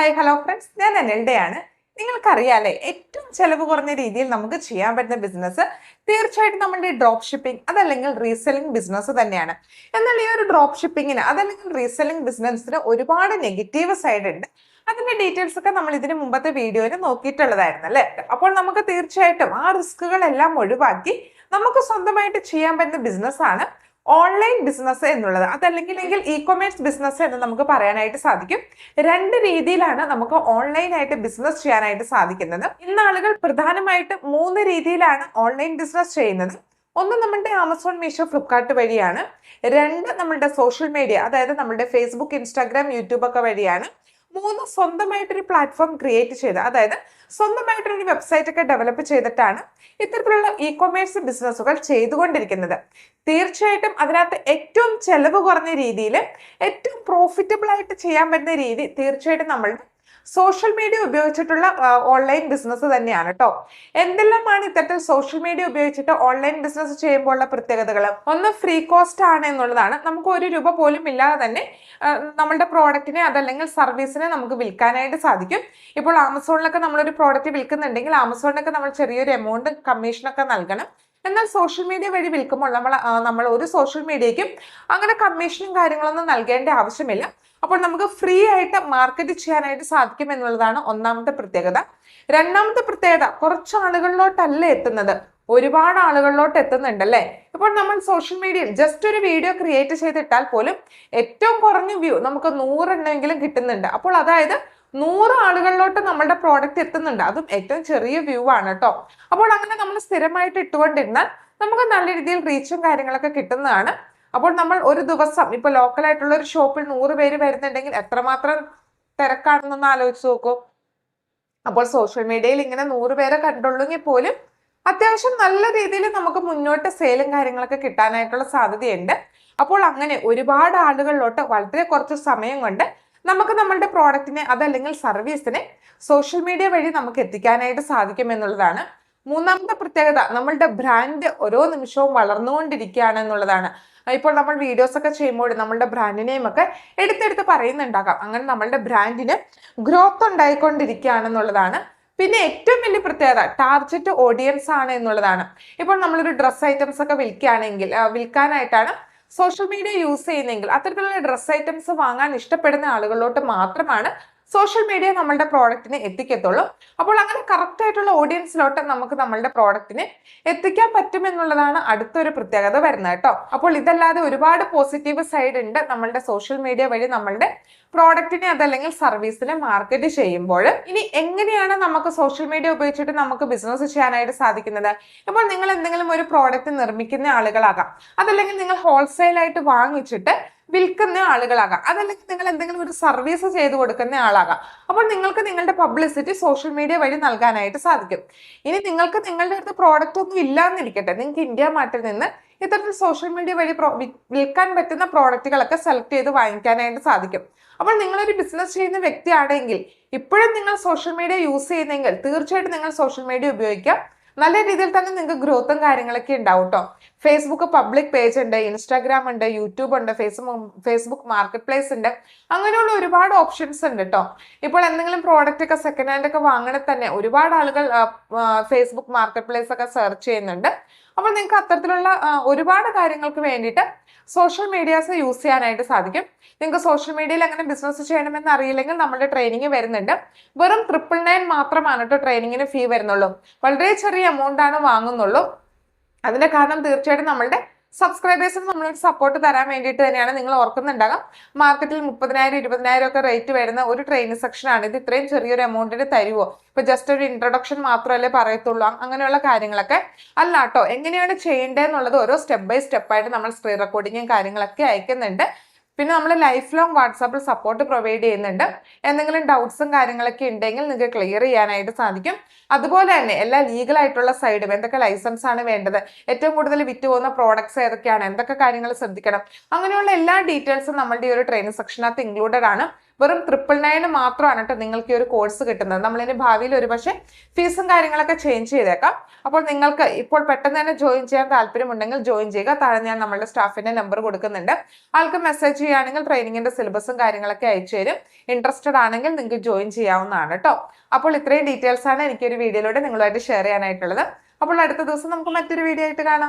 Hi hello friends ഞാൻ അനിൽഡയാണ്. നിങ്ങൾക്കറിയാലേ ഏറ്റവും ചെലവ് കുറഞ്ഞ രീതിയിൽ നമുക്ക് ചെയ്യാൻ പറ്റുന്ന ബിസിനസ് തീർച്ചയായിട്ടും നമ്മുടെ ഡ്രോപ്പ് ഷിപ്പിംഗ് അതല്ലെങ്കിൽ റീസെല്ലിംഗ് ബിസിനസ് തന്നെയാണ്. എന്നാൽ ഈ ഒരു ഡ്രോപ്പ് ഷിപ്പിങ്ങിന് അതല്ലെങ്കിൽ റീസെല്ലിംഗ് ബിസിനസ്സിന് ഒരുപാട് നെഗറ്റീവ് സൈഡ് ഉണ്ട്. അതിന്റെ ഡീറ്റെയിൽസ് ഒക്കെ നമ്മൾ ഇതിന് മുമ്പത്തെ വീഡിയോയിൽ നോക്കിയിട്ടുള്ളതായിരുന്നു അല്ലേ? അപ്പോൾ നമുക്ക് തീർച്ചയായിട്ടും ആ റിസ്കുകളെല്ലാം ഒഴിവാക്കി നമുക്ക് സ്വന്തമായിട്ട് ചെയ്യാൻ പറ്റുന്ന ബിസിനസ്സാണ് ഓൺലൈൻ ബിസിനസ് എന്നുള്ളത്. അതല്ലെങ്കിൽ ഇ കൊമേഴ്സ് ബിസിനസ് എന്ന് നമുക്ക് പറയാനായിട്ട് സാധിക്കും. രണ്ട് രീതിയിലാണ് നമുക്ക് ഓൺലൈനായിട്ട് ബിസിനസ് ചെയ്യാനായിട്ട് സാധിക്കുന്നത്. ഇന്ന് ആളുകൾ പ്രധാനമായിട്ട് മൂന്ന് രീതിയിലാണ് ഓൺലൈൻ ബിസിനസ് ചെയ്യുന്നത്. ഒന്ന് നമ്മുടെ ആമസോൺ മീഷോ ഫ്ലിപ്കാർട്ട് വഴിയാണ്. രണ്ട് നമ്മളുടെ സോഷ്യൽ മീഡിയ അതായത് നമ്മുടെ ഫേസ്ബുക്ക് ഇൻസ്റ്റാഗ്രാം യൂട്യൂബ് ഒക്കെ വഴിയാണ്. മൂന്ന് സ്വന്തമായിട്ടൊരു പ്ലാറ്റ്ഫോം ക്രിയേറ്റ് ചെയ്ത് അതായത് സ്വന്തമായിട്ടൊരു വെബ്സൈറ്റ് ഒക്കെ ഡെവലപ്പ് ചെയ്തിട്ടാണ് ഇത്തരത്തിലുള്ള ഇ കൊമേഴ്സ് ബിസിനസ്സുകൾ ചെയ്തുകൊണ്ടിരിക്കുന്നത്. തീർച്ചയായിട്ടും അതിനകത്ത് ഏറ്റവും ചെലവ് കുറഞ്ഞ രീതിയിൽ ഏറ്റവും പ്രോഫിറ്റബിൾ ആയിട്ട് ചെയ്യാൻ പറ്റുന്ന രീതി തീർച്ചയായിട്ടും നമ്മൾ സോഷ്യൽ മീഡിയ ഉപയോഗിച്ചിട്ടുള്ള ഓൺലൈൻ ബിസിനസ് തന്നെയാണ് കേട്ടോ എന്തെല്ലാമാണ് ഇത്തരത്തിൽ സോഷ്യൽ മീഡിയ ഉപയോഗിച്ചിട്ട് ഓൺലൈൻ ബിസിനസ് ചെയ്യുമ്പോൾ ഉള്ള പ്രത്യേകതകൾ ഒന്ന് ഫ്രീ കോസ്റ്റ് ആണ് എന്നുള്ളതാണ്. നമുക്ക് ഒരു രൂപ പോലും ഇല്ലാതെ തന്നെ നമ്മളുടെ പ്രോഡക്റ്റിനെ അതല്ലെങ്കിൽ സർവീസിനെ നമുക്ക് വിൽക്കാനായിട്ട് സാധിക്കും. ഇപ്പോൾ ആമസോണിലൊക്കെ നമ്മളൊരു പ്രോഡക്റ്റ് വിൽക്കുന്നുണ്ടെങ്കിൽ ആമസോണിനൊക്കെ നമ്മൾ ചെറിയൊരു എമൗണ്ട് കമ്മീഷനൊക്കെ നൽകണം. എന്നാൽ സോഷ്യൽ മീഡിയ വഴി വിൽക്കുമ്പോൾ നമ്മൾ നമ്മൾ ഒരു സോഷ്യൽ മീഡിയയ്ക്കും അങ്ങനെ കമ്മീഷനും കാര്യങ്ങളൊന്നും നൽകേണ്ട ആവശ്യമില്ല. അപ്പോൾ നമുക്ക് ഫ്രീ ആയിട്ട് മാർക്കറ്റ് ചെയ്യാനായിട്ട് സാധിക്കും എന്നുള്ളതാണ് ഒന്നാമത്തെ പ്രത്യേകത. രണ്ടാമത്തെ പ്രത്യേകത കുറച്ച് ആളുകളിലോട്ടല്ല എത്തുന്നത്? ഒരുപാട് ആളുകളിലോട്ട് എത്തുന്നുണ്ടല്ലേ ഇപ്പോൾ നമ്മൾ സോഷ്യൽ മീഡിയയിൽ ജസ്റ്റ് ഒരു വീഡിയോ ക്രിയേറ്റ് ചെയ്തിട്ടാൽ പോലും ഏറ്റവും കുറഞ്ഞ വ്യൂ നമുക്ക് നൂറെണ്ണമെങ്കിലും കിട്ടുന്നുണ്ട്. അപ്പോൾ അതായത് നൂറ് ആളുകളിലോട്ട് നമ്മളുടെ പ്രോഡക്റ്റ് എത്തുന്നുണ്ട്. അതും ഏറ്റവും ചെറിയ വ്യൂ ആണ് കേട്ടോ അപ്പോൾ അങ്ങനെ നമ്മൾ സ്ഥിരമായിട്ട് ഇട്ടുകൊണ്ടിരുന്നാൽ നമുക്ക് നല്ല രീതിയിൽ റീച്ചും കാര്യങ്ങളൊക്കെ കിട്ടുന്നതാണ്. അപ്പോൾ നമ്മൾ ഒരു ദിവസം ഇപ്പൊ ലോക്കൽ ആയിട്ടുള്ള ഒരു ഷോപ്പിൽ നൂറ് പേര് വരുന്നുണ്ടെങ്കിൽ എത്രമാത്രം തിരക്കാണെന്നൊന്ന് ആലോചിച്ച് നോക്കൂ. അപ്പോൾ സോഷ്യൽ മീഡിയയിൽ ഇങ്ങനെ നൂറ് പേരെ കണ്ടുള്ളെങ്കിൽ പോലും അത്യാവശ്യം നല്ല രീതിയിൽ നമുക്ക് മുന്നോട്ട് സെയിലും കാര്യങ്ങളൊക്കെ കിട്ടാനായിട്ടുള്ള സാധ്യതയുണ്ട്. അപ്പോൾ അങ്ങനെ ഒരുപാട് ആളുകളിലോട്ട് വളരെ കുറച്ച് സമയം കൊണ്ട് നമുക്ക് നമ്മളുടെ പ്രോഡക്റ്റിനെ അതല്ലെങ്കിൽ സർവീസിനെ സോഷ്യൽ മീഡിയ വഴി നമുക്ക് എത്തിക്കാനായിട്ട് സാധിക്കും എന്നുള്ളതാണ്. മൂന്നാമത്തെ പ്രത്യേകത നമ്മളുടെ ബ്രാൻഡ് ഓരോ നിമിഷവും വളർന്നുകൊണ്ടിരിക്കുകയാണ് എന്നുള്ളതാണ്. ഇപ്പോൾ നമ്മൾ വീഡിയോസ് ഒക്കെ ചെയ്യുമ്പോൾ നമ്മളുടെ ബ്രാൻഡ് നെയിം ഒക്കെ എടുത്തെടുത്ത് പറയുന്നുണ്ടാകാം. അങ്ങനെ നമ്മളുടെ ബ്രാൻഡിന് ഗ്രോത്ത് ഉണ്ടായിക്കൊണ്ടിരിക്കുകയാണെന്നുള്ളതാണ്. പിന്നെ ഏറ്റവും വലിയ പ്രത്യേകത ടാർജറ്റ് ഓഡിയൻസ് ആണ് എന്നുള്ളതാണ്. ഇപ്പോൾ നമ്മളൊരു ഡ്രസ് ഐറ്റംസ് ഒക്കെ വിൽക്കുകയാണെങ്കിൽ വിൽക്കാനായിട്ടാണ് സോഷ്യൽ മീഡിയ യൂസ് ചെയ്യുന്നെങ്കിൽ അത്തരത്തിലുള്ള ഡ്രസ് ഐറ്റംസ് വാങ്ങാൻ ഇഷ്ടപ്പെടുന്ന ആളുകളിലോട്ട് മാത്രമാണ് സോഷ്യൽ മീഡിയ നമ്മളുടെ പ്രോഡക്റ്റിനെ എത്തിക്കത്തുള്ളൂ. അപ്പോൾ അങ്ങനെ കറക്റ്റ് ആയിട്ടുള്ള ഓഡിയൻസിലോട്ട് നമുക്ക് നമ്മളുടെ പ്രോഡക്റ്റിനെ എത്തിക്കാൻ പറ്റുമെന്നുള്ളതാണ് അടുത്തൊരു പ്രത്യേകത വരുന്നത് കേട്ടോ. അപ്പോൾ ഇതല്ലാതെ ഒരുപാട് പോസിറ്റീവ് സൈഡ് ഉണ്ട് നമ്മളുടെ സോഷ്യൽ മീഡിയ വഴി നമ്മളുടെ പ്രോഡക്റ്റിനെ അതല്ലെങ്കിൽ സർവീസിനെ മാർക്കറ്റ് ചെയ്യുമ്പോൾ. ഇനി എങ്ങനെയാണ് നമുക്ക് സോഷ്യൽ മീഡിയ ഉപയോഗിച്ചിട്ട് നമുക്ക് ബിസിനസ് ചെയ്യാനായിട്ട് സാധിക്കുന്നത്? ഇപ്പോൾ നിങ്ങൾ എന്തെങ്കിലും ഒരു പ്രോഡക്റ്റ് നിർമ്മിക്കുന്ന ആളുകളാകാം. അതല്ലെങ്കിൽ നിങ്ങൾ ഹോൾസെയിലായിട്ട് വാങ്ങിച്ചിട്ട് വിൽക്കുന്ന ആളുകളാകാം. അതല്ലെങ്കിൽ നിങ്ങൾ എന്തെങ്കിലും ഒരു സർവീസ് ചെയ്തു കൊടുക്കുന്ന ആളാകാം. അപ്പോൾ നിങ്ങൾക്ക് നിങ്ങളുടെ പബ്ലിസിറ്റി സോഷ്യൽ മീഡിയ വഴി നൽകാനായിട്ട് സാധിക്കും. ഇനി നിങ്ങൾക്ക് നിങ്ങളുടെ അടുത്ത് പ്രോഡക്റ്റ് ഒന്നും ഇല്ലാന്നിരിക്കട്ടെ. നിങ്ങൾക്ക് ഇന്ത്യ മാർട്ടിൽ നിന്ന് ഇത്തരത്തിൽ സോഷ്യൽ മീഡിയ വഴി വിൽക്കാൻ പറ്റുന്ന പ്രോഡക്റ്റുകളൊക്കെ സെലക്ട് ചെയ്ത് വാങ്ങിക്കാനായിട്ട് സാധിക്കും. അപ്പോൾ നിങ്ങളൊരു ബിസിനസ് ചെയ്യുന്ന വ്യക്തിയാണെങ്കിൽ ഇപ്പോഴും നിങ്ങൾ സോഷ്യൽ മീഡിയ യൂസ് ചെയ്യുന്നെങ്കിൽ തീർച്ചയായിട്ടും നിങ്ങൾ സോഷ്യൽ മീഡിയ ഉപയോഗിക്കാം. നല്ല രീതിയിൽ തന്നെ നിങ്ങൾക്ക് ഗ്രോത്തും കാര്യങ്ങളൊക്കെ ഉണ്ടാവും കേട്ടോ ഫേസ്ബുക്ക് പബ്ലിക് പേജ് ഉണ്ട് ഇൻസ്റ്റാഗ്രാം ഉണ്ട് യൂട്യൂബ് ഉണ്ട് ഫേസ്ബുക്ക് ഫേസ്ബുക്ക് മാർക്കറ്റ് പ്ലേസ് ഉണ്ട്. അങ്ങനെയുള്ള ഒരുപാട് ഓപ്ഷൻസ് ഉണ്ട് കേട്ടോ ഇപ്പോൾ എന്തെങ്കിലും പ്രോഡക്റ്റ് ഒക്കെ സെക്കൻഡ് ഹാൻഡ് ഒക്കെ വാങ്ങണേ തന്നെ ഒരുപാട് ആളുകൾ ഫേസ്ബുക്ക് മാർക്കറ്റ് പ്ലേസ് ഒക്കെ സെർച്ച് ചെയ്യുന്നുണ്ട്. അപ്പോൾ നിങ്ങൾക്ക് അത്തരത്തിലുള്ള ഒരുപാട് കാര്യങ്ങൾക്ക് വേണ്ടിയിട്ട് സോഷ്യൽ മീഡിയാസ് യൂസ് ചെയ്യാനായിട്ട് സാധിക്കും. നിങ്ങൾക്ക് സോഷ്യൽ മീഡിയയിൽ അങ്ങനെ ബിസിനസ് ചെയ്യണമെന്ന് അറിയില്ലെങ്കിൽ നമ്മുടെ ട്രെയിനിങ് വരുന്നുണ്ട്. വെറും ട്രിപ്പിൾ നയൻ മാത്രമാണ് കേട്ടോ ട്രെയിനിങ്ങിന് ഫീ വരുന്നുള്ളൂ. വളരെ ചെറിയ എമൗണ്ട് ആണ് വാങ്ങുന്നുള്ളൂ. അതിന്റെ കാരണം തീർച്ചയായിട്ടും നമ്മളുടെ സബ്സ്ക്രൈബേഴ്സിന് നമ്മളൊരു സപ്പോർട്ട് തരാൻ വേണ്ടിയിട്ട് തന്നെയാണ് നിങ്ങൾ ഓർക്കുന്നുണ്ടാകാം മാർക്കറ്റിൽ മുപ്പതിനായിരം ഇരുപതിനായിരം ഒക്കെ റേറ്റ് വരുന്ന ഒരു ട്രെയിനിങ് സെക്ഷനാണ് ഇത് ഇത്രയും ചെറിയൊരു എമൗണ്ടിന് തരുമോ ഇപ്പൊ ജസ്റ്റ് ഒരു ഇൻട്രൊഡക്ഷൻ മാത്രമല്ലേ പറയത്തുള്ളൂ. അങ്ങനെയുള്ള കാര്യങ്ങളൊക്കെ അല്ല കേട്ടോ എങ്ങനെയാണ് ചെയ്യേണ്ടതെന്നുള്ളത് ഓരോ സ്റ്റെപ്പ് ബൈ സ്റ്റെപ്പായിട്ട് നമ്മൾ സ്ക്രീൻ റെക്കോർഡിങ്ങും കാര്യങ്ങളൊക്കെ അയക്കുന്നുണ്ട്. പിന്നെ നമ്മൾ ലൈഫ് ലോങ് വാട്സാപ്പിൽ സപ്പോർട്ട് പ്രൊവൈഡ് ചെയ്യുന്നുണ്ട്. എന്തെങ്കിലും ഡൗട്ട്സും കാര്യങ്ങളൊക്കെ ഉണ്ടെങ്കിൽ നിങ്ങൾക്ക് ക്ലിയർ ചെയ്യാനായിട്ട് സാധിക്കും. അതുപോലെ തന്നെ എല്ലാ ലീഗലായിട്ടുള്ള സൈഡും എന്തൊക്കെ ലൈസൻസ് ആണ് വേണ്ടത് ഏറ്റവും കൂടുതൽ വിറ്റ് പോകുന്ന പ്രോഡക്ട്സ് ഏതൊക്കെയാണ് എന്തൊക്കെ കാര്യങ്ങൾ ശ്രദ്ധിക്കണം അങ്ങനെയുള്ള എല്ലാ ഡീറ്റെയിൽസും നമ്മളുടെ ഈ ഒരു ട്രെയിനിങ് സെക്ഷനകത്ത് ഇൻക്ലൂഡഡ് ആണ്. വെറും ട്രിപ്പിൾ നയന് മാത്രമാണ് കേട്ടോ നിങ്ങൾക്ക് ഈ ഒരു കോഴ്സ് കിട്ടുന്നത്. നമ്മളിനി ഭാവിയിൽ ഒരു പക്ഷേ ഫീസും കാര്യങ്ങളൊക്കെ ചേഞ്ച് ചെയ്തേക്കാം. അപ്പോൾ നിങ്ങൾക്ക് ഇപ്പോൾ പെട്ടെന്ന് തന്നെ ജോയിൻ ചെയ്യാൻ താല്പര്യമുണ്ടെങ്കിൽ ജോയിൻ ചെയ്യുക. താഴെ ഞാൻ നമ്മുടെ സ്റ്റാഫിന്റെ നമ്പർ കൊടുക്കുന്നുണ്ട്. ആൾക്ക് മെസ്സേജ് ചെയ്യുകയാണെങ്കിൽ ട്രെയിനിങ്ങിന്റെ സിലബസും കാര്യങ്ങളൊക്കെ അയച്ചു തരും. ഇൻട്രസ്റ്റഡ് ആണെങ്കിൽ നിങ്ങൾക്ക് ജോയിൻ ചെയ്യാവുന്നതാണ് കേട്ടോ അപ്പോൾ ഇത്രയും ഡീറ്റെയിൽസ് ആണ് എനിക്ക് ഒരു വീഡിയോയിലൂടെ നിങ്ങളുമായിട്ട് ഷെയർ ചെയ്യാനായിട്ടുള്ളത്. അപ്പോൾ അടുത്ത ദിവസം നമുക്ക് മറ്റൊരു വീഡിയോ ആയിട്ട് കാണാം.